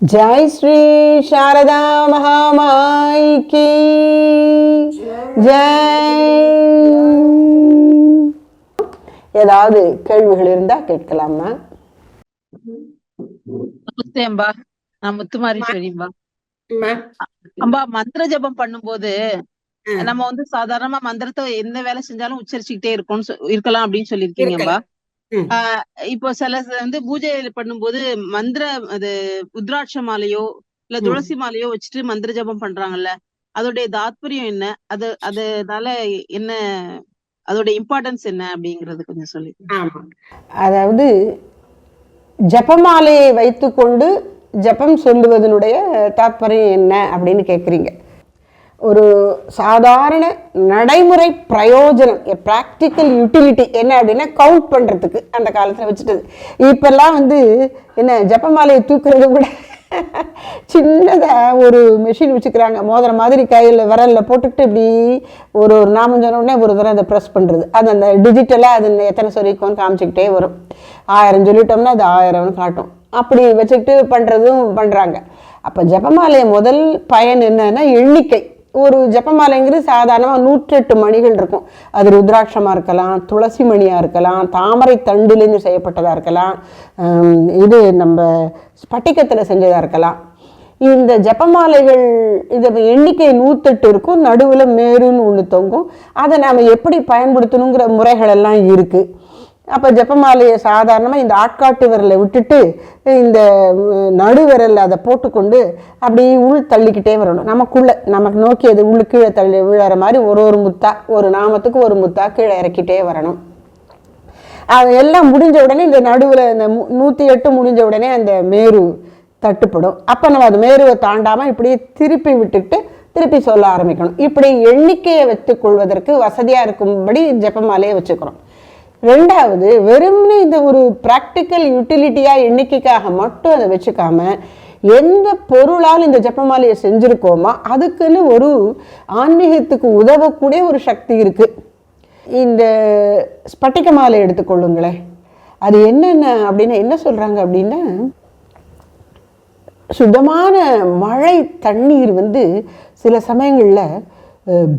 ஜெய் ஸ்ரீ சாரதா மகாமாய்க்கு ஜெய். ஏதாவது கேள்விகள் இருந்தா கேட்கலாமா நமஸ்தே அம்பா. நான் முத்துமாரீஸ்வரிம்பா அம்பா மந்திர ஜபம் பண்ணும்போது. நம்ம வந்து சாதாரணமா மந்திரத்தை எந்த வேலை செஞ்சாலும் உச்சரிச்சுக்கிட்டே இருக்கணும் இருக்கலாம் அப்படின்னு. ஆஹ் இப்போ சில வந்து பூஜை பண்ணும்போது மந்திர அது உத்ராட்ச மாலையோ இல்ல. துளசி மாலையோ வச்சுட்டு மந்திர ஜபம் பண்றாங்கல்ல அதோடைய தாத்பரியம் என்ன? அது அதனால என்ன அதோட இம்பார்ட்டன்ஸ் என்ன அப்படிங்கறது கொஞ்சம் சொல்லி. ஆமா. அதாவது ஜபமாலையை வைத்துக்கொண்டு ஜபம் சொல்லுவதனுடைய தாத்பரியம் என்ன அப்படின்னு கேட்குறீங்க ஒரு சாதாரண நடைமுறை பிரயோஜனம் ப்ராக்டிக்கல் யூட்டிலிட்டி என்ன அப்படின்னா கவுண்ட் பண்ணுறதுக்கு அந்த காலத்தில் வச்சுட்டது. இப்போல்லாம் வந்து என்ன ஜப்பமாலையை தூக்குறது கூட சின்னதாக ஒரு மெஷின் வச்சுக்கிறாங்க. மோதிர மாதிரி கையில் விரலில் போட்டுக்கிட்டு இப்படி ஒரு ஒரு நாமம் சொன்னோடனே ஒரு தடவை அதை ப்ரெஸ் பண்ணுறது அது அந்த டிஜிட்டலாக அது எத்தனை சொல்லிக்கோன்னு காமிச்சிக்கிட்டே வரும். ஆயிரம் சொல்லிட்டோம்னா அது ஆயிரம்னு காட்டும். அப்படி வச்சுக்கிட்டு பண்ணுறதும் பண்ணுறாங்க அப்போ ஜபமாலை முதல் பயன் என்னன்னா எண்ணிக்கை. ஒரு ஜப்பமாலைங்கிறது சாதாரணமாக நூற்றெட்டு மணிகள் இருக்கும். அது ருத்ராட்சமாக இருக்கலாம் துளசி மணியாக இருக்கலாம் தாமரை தண்டுலேருந்து செய்யப்பட்டதாக இருக்கலாம் இது நம்ம ஸ்பட்டிகத்தில் செஞ்சதாக இருக்கலாம். இந்த ஜபமாலைகள் இது எண்ணிக்கை நூற்றெட்டு இருக்கும். நடுவில் மேருன்னு ஒன்று தொங்கும். அதை நாம் எப்படி பயன்படுத்தணுங்கிற முறைகளெல்லாம் இருக்குது அப்போ ஜப்பமாலையை சாதாரணமாக இந்த ஆட்காட்டு விரலை விட்டுட்டு இந்த ம், நடு விரலில் அதை போட்டுக்கொண்டு அப்படியே உள் தள்ளிக்கிட்டே வரணும். நமக்குள்ளே நமக்கு நோக்கி அது உள்ள கீழே தள்ளி விழற மாதிரி ஒரு ஒரு முத்தா ஒரு நாமத்துக்கு ஒரு முத்தா கீழே இறக்கிட்டே வரணும். அது எல்லாம் முடிஞ்ச உடனே இந்த நடுவில் இந்த மு- நூற்றி எட்டு முடிஞ்ச உடனே அந்த மேரு தட்டுப்படும். அப்போ நம்ம அது மேருவை தாண்டாமல் இப்படியே திருப்பி விட்டுட்டு திருப்பி சொல்ல ஆரம்பிக்கணும். இப்படி எண்ணிக்கையை வைத்துக்கொள்வதற்கு வசதியாக இருக்கும்படி ஜெபமாலையை வச்சுக்கிறோம். ரெண்டாவது வெறும்னு இந்த ஒரு ப்ராக்டிக்கல் யூட்டிலிட்டியாக எண்ணிக்கைக்காக மட்டும் அதை வச்சுக்காம எந்த பொருளால் இந்த ஜப்பமாலையை செஞ்சுருக்கோமோ அதுக்குன்னு ஒரு ஆன்மீகத்துக்கு உதவக்கூடிய ஒரு சக்தி இருக்குது இந்த ஸ்பட்டிக மாலை எடுத்துக்கொள்ளுங்களேன் அது என்னென்ன அப்படின்னா என்ன சொல்கிறாங்க அப்படின்னா சுத்தமான மழை தண்ணீர் வந்து சில சமயங்களில்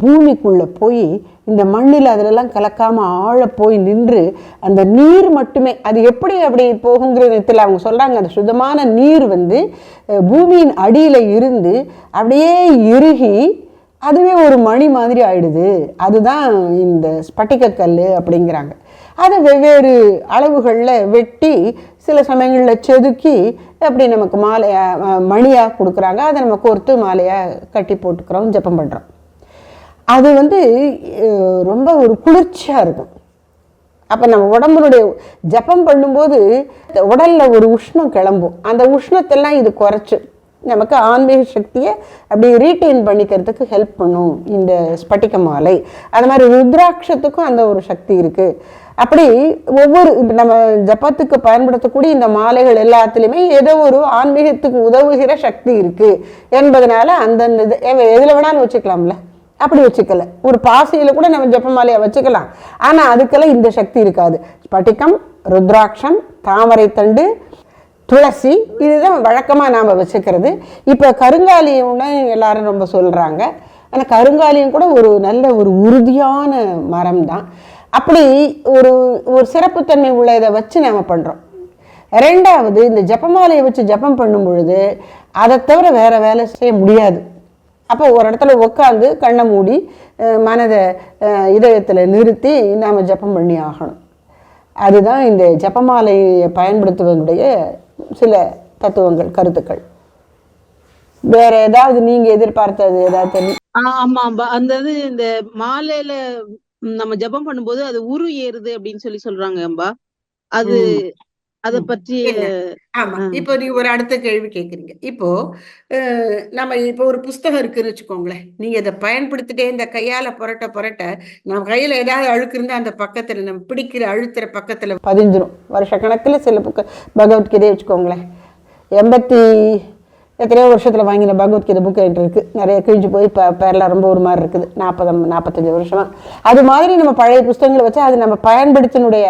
பூமிக்குள்ளே போய் இந்த மண்ணில் அதிலெல்லாம் கலக்காமல் ஆழ போய் நின்று அந்த நீர் மட்டுமே அது எப்படி அப்படி போகுங்கிற விதத்தில் அவங்க சொல்கிறாங்க அந்த சுத்தமான நீர் வந்து பூமியின் அடியில் இருந்து அப்படியே இறுகி அதுவே ஒரு மணி மாதிரி ஆயிடுது. அதுதான் இந்த ஸ்பட்டிகக்கல் அப்படிங்கிறாங்க. அதை வெவ்வேறு அளவுகளில் வெட்டி சில சமயங்களில் செதுக்கி அப்படி நமக்கு மாலையாக மணியாக கொடுக்குறாங்க. அதை நம்ம கோர்த்து மாலையாக கட்டி போட்டுக்கிறோம் ஜெபம் பண்ணுறோம் அது வந்து ரொம்ப ஒரு குளிர்ச்சியாக இருக்கும். அப்போ நம்ம உடம்புடைய ஜெபம் பண்ணும்போது உடலில் ஒரு உஷ்ணம் கிளம்பும். அந்த உஷ்ணத்தெல்லாம் இது குறைச்சி நமக்கு ஆன்மீக சக்தியை அப்படி ரீட்டைன் பண்ணிக்கிறதுக்கு ஹெல்ப் பண்ணும் இந்த ஸ்பட்டிக மாலை. அது மாதிரி ருத்ராட்சத்துக்கும் அந்த ஒரு சக்தி இருக்குது அப்படி ஒவ்வொரு இப்போ நம்ம ஜப்பத்துக்கு பயன்படுத்தக்கூடிய இந்த மாலைகள் எல்லாத்துலேயுமே ஏதோ ஒரு ஆன்மீகத்துக்கு உதவுகிற சக்தி இருக்குது என்பதனால அந்தந்த இது எதில் வேணாலும் வச்சுக்கலாம்ல? அப்படி வச்சுக்கல. ஒரு பாசையில் கூட நம்ம ஜெபமாலையை வச்சுக்கலாம். ஆனால் அதுக்கெல்லாம் இந்த சக்தி இருக்காது. ஸ்பட்டிகம் ருத்ராட்சம் தாமரை தண்டு துளசி இதுதான் வழக்கமாக நாம் வச்சுக்கிறது. இப்போ கருங்காலியம்னு எல்லாரும் ரொம்ப சொல்கிறாங்க ஆனால் கருங்காலியம் கூட ஒரு நல்ல ஒரு உறுதியான மரம் தான் அப்படி ஒரு ஒரு சிறப்புத்தன்மை உள்ள இதை வச்சு நாம் பண்ணுறோம் ரெண்டாவது இந்த ஜப்பமாலையை வச்சு ஜெபம் பண்ணும் பொழுது அதை தவிர வேற வேலை செய்ய முடியாது. அப்போ ஒரு இடத்துல உட்காந்து கண்ணை மூடி மனதை இதயத்தில் நிறுத்தி நாம் ஜெபம் பண்ணி ஆகணும். அதுதான் இந்த ஜெபமாலையை பயன்படுத்துவதனுடைய சில தத்துவங்கள் கருத்துக்கள். வேற ஏதாவது நீங்க எதிர்பார்த்தது ஏதாவது ஆமா அந்த இது இந்த மாலையில நம்ம ஜெபம் பண்ணும்போது அது உரு ஏறுது அப்படின்னு சொல்லி சொல்றாங்க அம்பா. அது அத. பற்றி. ஆமா. இப்போ நீங்க ஒரு அடுத்த கேள்வி கேக்குறீங்க. இப்போ நம்ம இப்போ ஒரு புஸ்தகம் இருக்குன்னு வச்சுக்கோங்களேன். நீங்க இதை பயன்படுத்திட்டே இந்த கையால புரட்ட புரட்ட நம்ம கையில ஏதாவது அழுக்கு இருந்தா அந்த பக்கத்துல நம்ம பிடிக்கிற அழுத்துற பக்கத்துல பதிஞ்சிரும் வருஷக்கணக்கில் சில புக்க பகவத்கீதையை வச்சுக்கோங்களேன். எண்பத்தி எத்தனையோ வருஷத்தில் வாங்கின பகவத்கீதை புக் என்கிட்ட இருக்குது நிறைய கிழிஞ்சு போய் இப்போ பேரில் ரொம்ப ஒரு மாதிரி இருக்குது. நாற்பது நாற்பத்தஞ்சு வருஷமா. அது மாதிரி நம்ம பழைய புஸ்தகங்களை வச்சு அது நம்ம பயன்படுத்தினுடைய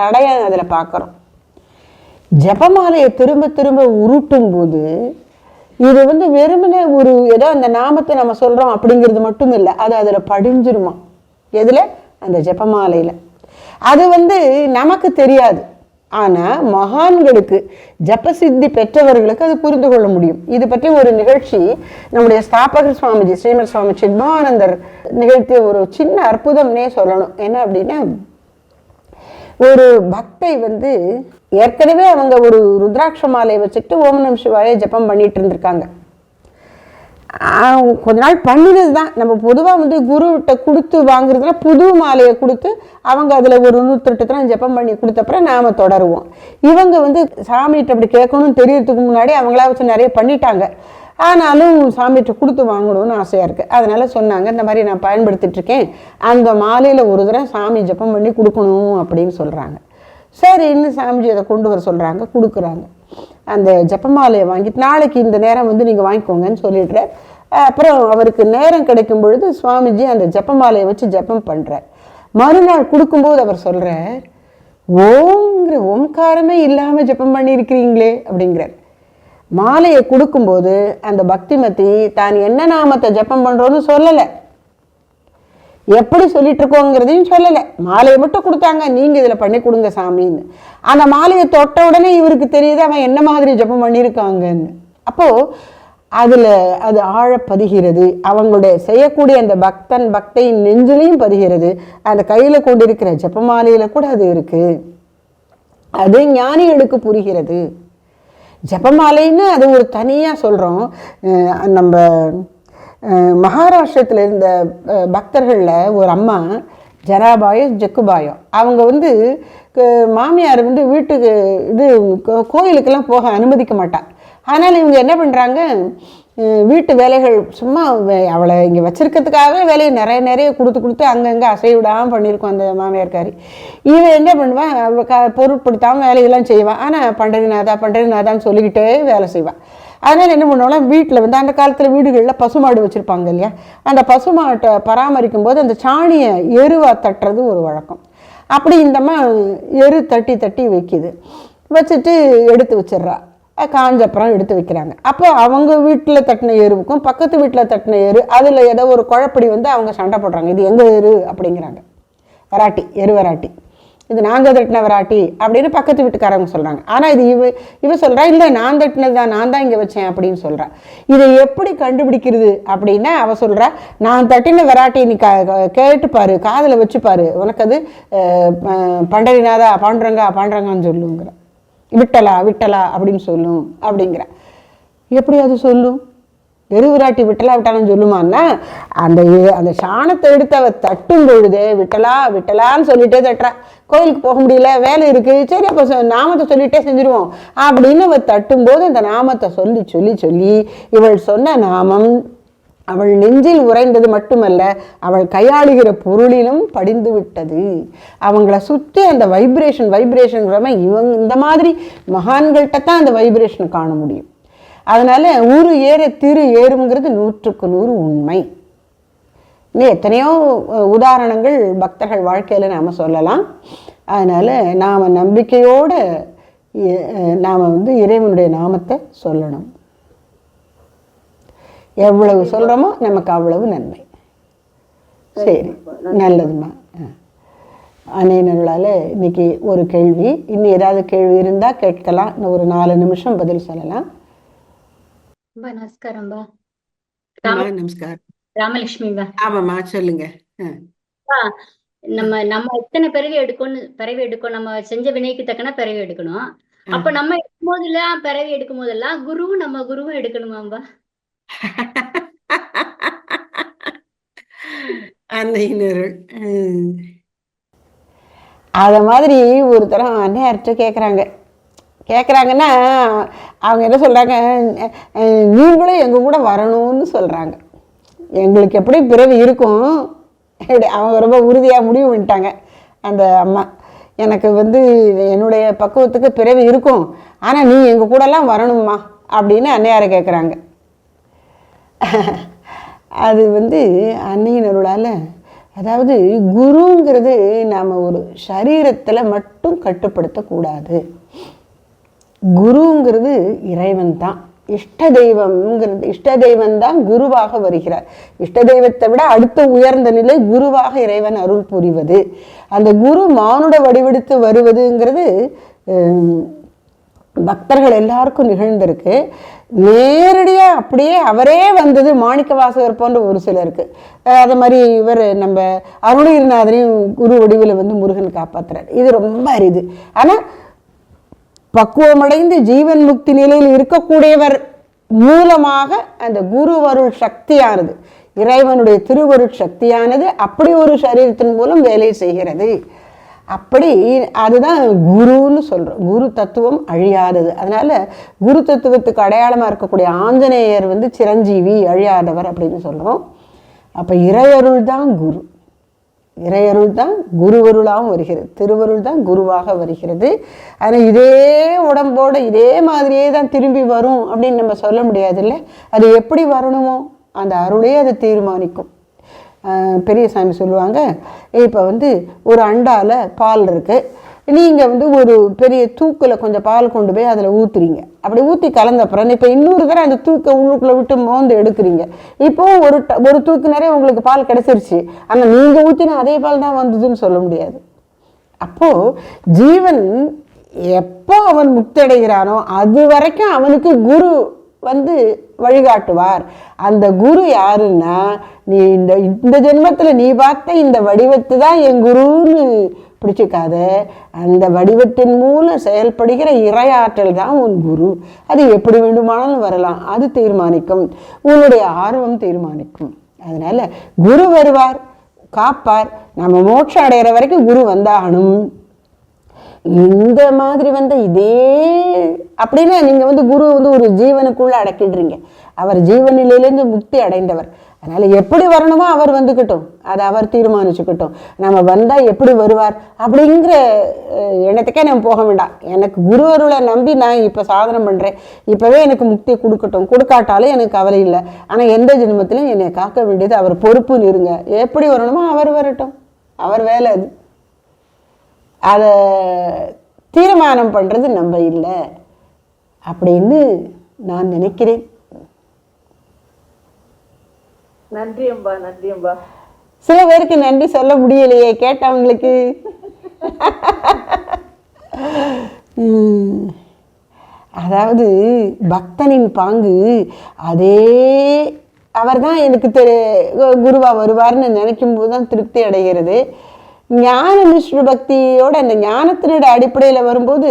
தடையை அதில் பார்க்குறோம். ஜெபமாலையை திரும்ப திரும்ப உருட்டும் போது இது வந்து வெறுமனே ஒரு ஏதோ அந்த நாமத்தை நம்ம சொல்கிறோம் அப்படிங்கிறது மட்டும் இல்லை அது அதில் படிஞ்சிருமா? எதில்? அந்த ஜபமாலையில். அது வந்து நமக்கு தெரியாது. ஆனால் மகான்களுக்கு ஜப்பசித்தி பெற்றவர்களுக்கு அது புரிந்து கொள்ள முடியும். இது பற்றி ஒரு நிகழ்ச்சி நம்முடைய ஸ்தாபகர் சுவாமிஜி ஸ்ரீமர் சுவாமி சித்மானந்தர் நிகழ்த்திய ஒரு சின்ன அற்புதம்னே சொல்லணும். என்ன அப்படின்னா ஒரு பக்தை வந்து ஏற்கனவே அவங்க ஒரு ருத்ராட்ச மாலையை வச்சுட்டு ஓம் நம சிவாய ஜெபம் பண்ணிட்டு இருந்திருக்காங்க. கொஞ்ச நாள் பண்ணினது தான். நம்ம பொதுவாக வந்து குருவிட்ட கொடுத்து வாங்குறதுனா புது மாலையை கொடுத்து அவங்க அதில் ஒரு நூற்றெட்டு தான் ஜெபம் பண்ணி கொடுத்தப்பறம் நாம் தொடருவோம். இவங்க வந்து சாமிகிட்ட அப்படி கேட்கணும்னு தெரியறதுக்கு முன்னாடி அவங்களா வச்சு நிறைய பண்ணிட்டாங்க. ஆனாலும் சாமிகிட்ட கொடுத்து வாங்கணும்னு ஆசையாக இருக்குது அதனால் சொன்னாங்க இந்த மாதிரி நான் பயன்படுத்திகிட்ருக்கேன் அந்த மாலையில் ஒரு தடவை சாமி ஜெபம் பண்ணி கொடுக்கணும் அப்படின்னு சொல்கிறாங்க சரி இன்னும் சாமிஜி அதை கொண்டு வர சொல்கிறாங்க கொடுக்குறாங்க. அந்த ஜெபமாலையை வாங்கிட்டு நாளைக்கு இந்த நேரம் வந்து நீங்கள் வாங்கிக்கோங்கன்னு சொல்லிடுறார் அப்புறம் அவருக்கு நேரம் கிடைக்கும் பொழுது சுவாமிஜி அந்த ஜெபமாலையை வச்சு ஜெபம் பண்ணுறார் மறுநாள் கொடுக்கும்போது அவர் சொல்கிறார் ஓங்கிற ஓம்காரமே இல்லாமல் ஜெபம் பண்ணியிருக்கிறீங்களே அப்படிங்கிறார். மாலையை கொடுக்கும்போது அந்த பக்திமதி தான் என்ன நாமத்தை ஜெபம் பண்ணுறோன்னு சொல்லலை. எப்படி சொல்லிட்டு இருக்கோங்கிறதையும் சொல்லலை. மாலையை மட்டும் கொடுத்தாங்க. நீங்கள் இதில் பண்ணி கொடுங்க சாமின்னு. அந்த மாலையை தொட்ட உடனே இவருக்கு தெரியுது அவன் என்ன மாதிரி ஜெபம் பண்ணியிருக்காங்கன்னு அப்போது அதில் அது ஆழ பதிகிறது. அவங்களுடைய செய்யக்கூடிய அந்த பக்தன் பக்தையின் நெஞ்சிலையும் பதிகிறது. அந்த கையில் கொண்டிருக்கிற ஜெபமாலையில் கூட அது இருக்குது அது ஞானிகளுக்கு புரிகிறது. ஜெபமாலைன்னு அது ஒரு தனியாக சொல்கிறோம் நம்ம மகாராஷ்டிரத்தில் இருந்த பக்தர்களில் ஒரு அம்மா ஜராபாயோ ஜெக்குபாயோ அவங்க வந்து க- மாமியார் வந்து வீட்டுக்கு இது கோ- கோயிலுக்கெல்லாம் போக அனுமதிக்க மாட்டாங்க அதனால் இவங்க என்ன பண்ணுறாங்க வீட்டு வேலைகள் சும்மா அவளை இங்கே வச்சுருக்கிறதுக்காகவே வேலையை நிறைய நிறைய கொடுத்து கொடுத்து அங்கங்கே அசைய விடாமல் பண்ணியிருக்கோம் அந்த மாமியார்காரி இவன் என்ன பண்ணுவான் அவ க பொருட்படுத்தாமல் வேலையெல்லாம் செய்வான் ஆனால் பண்டரிநாதா பண்டரிநாதான்னு சொல்லிக்கிட்டே வேலை செய்வான் அதனால் என்ன பண்ணுவோம்னா வீட்டில் வந்து அந்த காலத்தில் வீடுகளில் பசுமாடு வச்சுருப்பாங்க இல்லையா? அந்த பசுமாட்டை பராமரிக்கும் போது அந்த சாணியை எருவா தட்டுறது ஒரு வழக்கம். அப்படி இந்தம்மா எரு தட்டி தட்டி வைக்குது. வச்சுட்டு எடுத்து வச்சிடுறா. அஹ் காஞ்சப்புறம் எடுத்து வைக்கிறாங்க. அப்போ அவங்க வீட்டில் தட்டின எருவுக்கும் பக்கத்து வீட்டில் தட்டின எரு அதில் ஏதோ ஒரு குழப்படி வந்து அவங்க சண்டை போடுறாங்க. இது எங்கள் எரு அப்படிங்கிறாங்க. வராட்டி எரு வராட்டி. இது நாங்கள் தட்டின வராட்டி அப்படின்னு பக்கத்து வீட்டுக்காரங்க சொல்கிறாங்க ஆனால் இது இவ இவ சொல்கிறா இல்லை நான் தட்டினது தான் நான் தான் இங்கே வச்சேன் அப்படின்னு சொல்கிறா இதை எப்படி கண்டுபிடிக்கிறது அப்படின்னா அவ சொல்கிறா நான் தட்டின வராட்டி நீ க கேட்டுப்பார் காதில் வச்சுப்பார் உனக்கு அது பண்டரிநாதா பாண்டுறங்கா பாண்டுறங்கான்னு சொல்லுங்கிற. விட்டலா விட்டலா அப்படின்னு சொல்லும் அப்படிங்கிற. எப்படி அது சொல்லும் எருவிராட்டி விட்டலா விட்டலான்னு சொல்லுமான்னா அந்த எ- அந்த சாணத்தை எடுத்து அவ தட்டும் பொழுது விட்டலா விட்டலான்னு சொல்லிட்டே தட்டுறா. கோயிலுக்கு போக முடியல வேலை இருக்கு. சரி அப்போ நாமத்தை சொல்லிட்டே செஞ்சிருவோம். அப்படின்னு அவ தட்டும்போது அந்த நாமத்தை சொல்லி சொல்லி சொல்லி இவள் சொன்ன நாமம் அவள் நெஞ்சில் உறைந்தது மட்டுமல்ல அவள் கையாளுகிற பொருளிலும் படிந்து விட்டது அவங்கள சுற்றி அந்த வைப்ரேஷன் வைப்ரேஷன் இவங்க இந்த மாதிரி மகான்கள்கிட்ட தான் அந்த வைப்ரேஷனை காண முடியும். அதனால ஊரு ஏற திரு ஏறுங்கிறது நூற்றுக்கு நூறு உண்மை. இன்னும் எத்தனையோ உதாரணங்கள் பக்தர்கள் வாழ்க்கையில் நாம் சொல்லலாம். அதனால் நாம் நம்பிக்கையோடு நாம் வந்து இறைவனுடைய நாமத்தை சொல்லணும். எவ்வளவு சொல்கிறோமோ நமக்கு அவ்வளவு நன்மை. சரி நல்லதும்மா அன்னையினர்களால் இன்னைக்கு ஒரு கேள்வி. இன்னும் ஏதாவது கேள்வி இருந்தால் கேட்கலாம். இன்னும் ஒரு நாலு நிமிஷம் பதில் சொல்லலாம். ரொம்ப நமஸ்காரம்பா அம்மா, நமஸ்காரம். ராமலட்சுமிபா ஆமாம்மா சொல்லுங்க. நம்ம நம்ம எத்தனை பிறவி எடுக்கணும் பிறவி எடுக்கும் நம்ம செஞ்ச வினைக்கு தக்கன பிறவி எடுக்கணும். அப்ப நம்ம எடுக்கும் போதெல்லாம் பிறவி எடுக்கும் போதெல்லாம் குருவும் நம்ம குருவும் எடுக்கணுமாம்பா? அன்னையினருள் அதை மாதிரி ஒரு தரம் அன்னையார்கிட்ட கேட்குறாங்க கேட்குறாங்கன்னா அவங்க என்ன சொல்கிறாங்க நீங்களும் எங்கள் கூட வரணும்னு சொல்கிறாங்க எங்களுக்கு எப்படி பிறவி இருக்கும்? இப்படி அவங்க ரொம்ப உறுதியாக முடிவு பண்ணிட்டாங்க. அந்த அம்மா எனக்கு வந்து என்னுடைய பக்குவத்துக்கு பிறவி இருக்கும். ஆனால் நீ எங்கள் கூடலாம் வரணும்மா. அப்படின்னு அன்னையாரை கேட்குறாங்க அது வந்து அன்னையின் அருளால் அதாவது குருங்கிறது நாம் ஒரு சரீரத்தில் மட்டும் கட்டுப்படுத்தக்கூடாது. குருங்கிறது இறைவன் தான் இஷ்ட தெய்வம்ங்கிறது இஷ்ட தெய்வம் தான் குருவாக வருகிறார். இஷ்ட தெய்வத்தை விட அடுத்த உயர்ந்த நிலை குருவாக இறைவன் அருள் புரிவது. அந்த குரு மானுட வடிவெடுத்து வருவதுங்கிறது பக்தர்கள் எல்லாருக்கும் நிகழ்ந்திருக்கு. நேரடியாக அப்படியே அவரே வந்தது மாணிக்க வாசகர் போன்ற ஒரு சிலருக்கு. அது மாதிரி இவர் நம்ம அருணகிரிநாதனையும் குரு வடிவில் வந்து முருகன் காப்பாத்துறார். இது ரொம்ப அரிது. ஆனால் பக்குவமடைந்து ஜீவன் முக்தி நிலையில் இருக்கக்கூடியவர் மூலமாக அந்த குருவருள் சக்தியானது இறைவனுடைய திருவருள் சக்தியானது அப்படி ஒரு சரீரத்தின் மூலம் வேலை செய்கிறது. அப்படி அதுதான் குருன்னு சொல்கிறோம் குரு தத்துவம் அழியாதது. அதனால் குரு தத்துவத்துக்கு அடையாளமாக இருக்கக்கூடிய ஆஞ்சநேயர் வந்து சிரஞ்சீவி அழியாதவர் அப்படின்னு சொல்கிறோம் அப்போ இறையருள் தான் குரு. இறையருள் தான் குருவருளாகவும் வருகிறது. திருவருள் தான் குருவாக வருகிறது. ஆனால் இதே உடம்போட இதே மாதிரியே தான் திரும்பி வரும் அப்படின்னு நம்ம சொல்ல முடியாதுல்ல? அது எப்படி வரணுமோ அந்த அருளே அதை தீர்மானிக்கும். பெரிய சாமி சொல்லுவாங்க. இப்போ வந்து ஒரு அண்டாவில் பால் இருக்குது நீங்கள் வந்து ஒரு பெரிய தூக்கில் கொஞ்சம் பால் கொண்டு போய் அதில் ஊற்றுறீங்க அப்படி ஊற்றி கலந்த அப்புறம் இப்போ இன்னொரு தடவை அந்த தூக்கை உள்ளுக்குள்ளே விட்டு மோந்து எடுக்கிறீங்க. இப்போவும் ஒரு ட- ஒரு தூக்கு நிறைய உங்களுக்கு பால் கிடைச்சிருச்சு. ஆனால் நீங்கள் ஊற்றினா அதே பால் தான் வந்ததுன்னு சொல்ல முடியாது. அப்போது ஜீவன் எப்போ அவன் முக்தடைகிறானோ அது வரைக்கும் அவனுக்கு குரு வந்து வழிகாட்டுவார். அந்த குரு யாருன்னா நீ இந்த இந்த ஜென்மத்தில் நீ பார்த்த இந்த வடிவத்தை தான் என் குருன்னு பிடிச்சிக்காத. அந்த வடிவத்தின் மூலம் செயல்படுகிற இறையாற்றல் தான் உன் குரு. அது எப்படி வேண்டுமானாலும் வரலாம். அது தீர்மானிக்கும். உன்னுடைய ஆர்வம் தீர்மானிக்கும். அதனால குரு வருவார் காப்பார். நம்ம மோட்சம் அடைகிற வரைக்கும் குரு வந்தாகணும். இந்த மாதிரி வந்த இதே அப்படின்னா நீங்கள் வந்து குரு வந்து ஒரு ஜீவனுக்குள்ளே அடக்கிடுறீங்க. அவர் ஜீவநிலையிலேருந்து முக்தி அடைந்தவர். அதனால் எப்படி வரணுமோ அவர் வந்துக்கிட்டோம். அதை அவர் தீர்மானிச்சுக்கிட்டோம். நம்ம வந்தால் எப்படி வருவார் அப்படிங்கிற எண்ணத்துக்கே நம்ம போக வேண்டாம். எனக்கு குருவருளை நம்பி நான் இப்போ சாதனை பண்ணுறேன் இப்போவே எனக்கு முக்தி கொடுக்கட்டும். கொடுக்காட்டாலும் எனக்கு கவலை இல்லை. ஆனால் எந்த ஜென்மத்திலையும் என்னை காக்க வேண்டியது அவர் பொறுப்புன்னு இருங்க எப்படி வரணுமோ அவர் வரட்டும். அவர் வேலை அது. அதை தீர்மானம் பண்ணுறது நம்ம இல்லை அப்படின்னு நான் நினைக்கிறேன். நன்றி அம்பா நன்றி அம்பா. சில பேருக்கு நன்றி சொல்ல முடியலையே கேட்டவங்களுக்கு. அதாவது பக்தனின் பாங்கு அதே அவர்தான் எனக்கு தெரு குருவா வருவார்னு நினைக்கும் போது தான் திருப்தி அடைகிறது. ஞான மிஸ்ர பக்தியோட அந்த ஞானத்தினோட அடிப்படையில் வரும்போது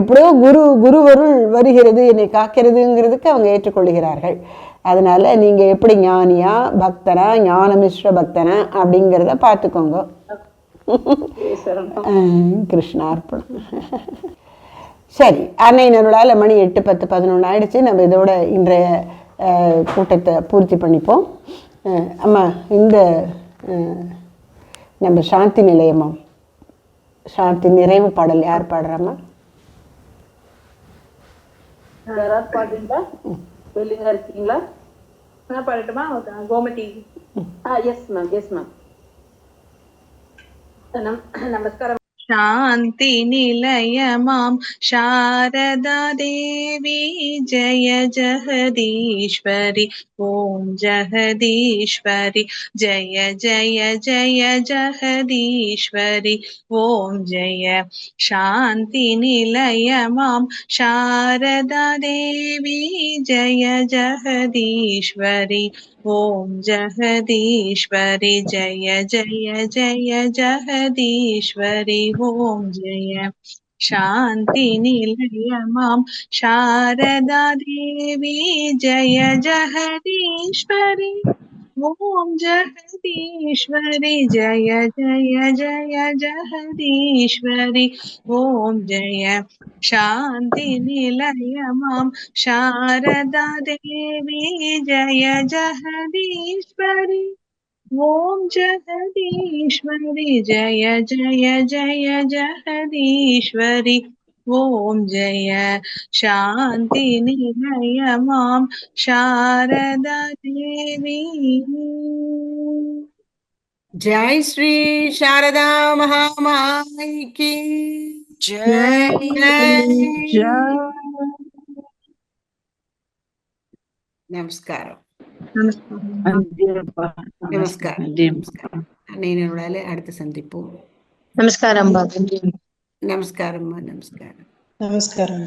எப்படியோ குரு குருவருள் வருகிறது என்னை காக்கிறதுங்கிறதுக்கு அவங்க ஏற்றுக்கொள்கிறார்கள். அதனால நீங்க எப்படி ஞானியா பக்தனா ஞான மிஸ்ர பக்தனா அப்படிங்கிறத பார்த்துக்கோங்க. கிருஷ்ணார்ப்பணம் சரி அன்னை நருளால் மணி எட்டு பத்து பதினொன்று ஆயிடுச்சு. நம்ம இதோட இன்றைய கூட்டத்தை பூர்த்தி பண்ணிப்போம். அம்மா இந்த நம்ம சாந்தி நிலையமா சாந்தி நிறைவு பாடல் யார் பாடுறாம்மா யாராவது பாடுறீங்களா? வெளியில இருக்கீங்களா? நான் பாடட்டுமா? Gomathi. Yes ma'am yes ma'am நமஸ்காரம். शान्ति निलयमां शारदा देवी जय जगदीश्वरि। ॐ जगदीश्वरि। जय जय जय जगदीश्वरि। ॐ जय। शान्ति निलयमां शारदा देवी जय जगदीश्वरि। ॐ जगदीश्वरि। जय जय जय जगदीश्वरि। ॐ जय शान्तिनिलयमां शारदा देवी जय जगदीश्वरि। ॐ जगदीश्वरि, जय जय जय जगदीश्वरि। ॐ जय शान्तिनिलयमां शारदा देवी जय जगदीश्वरि। ओम जगदीश्वरी जय जय जय जगदीश्वरी। ओम जय शांति निलय माम शारदा देवी। जय श्री शारदा महामाई की। जय जय। नमस्कार। நமஸ்காரம் நமஸ்காரம் நன்றி நமஸ்காரம் அன்னையினோடால அடுத்து சந்திப்போம் நமஸ்காரம் பா நமஸ்காரம்மா நமஸ்காரம் நமஸ்காரம்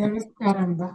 நமஸ்காரம் பா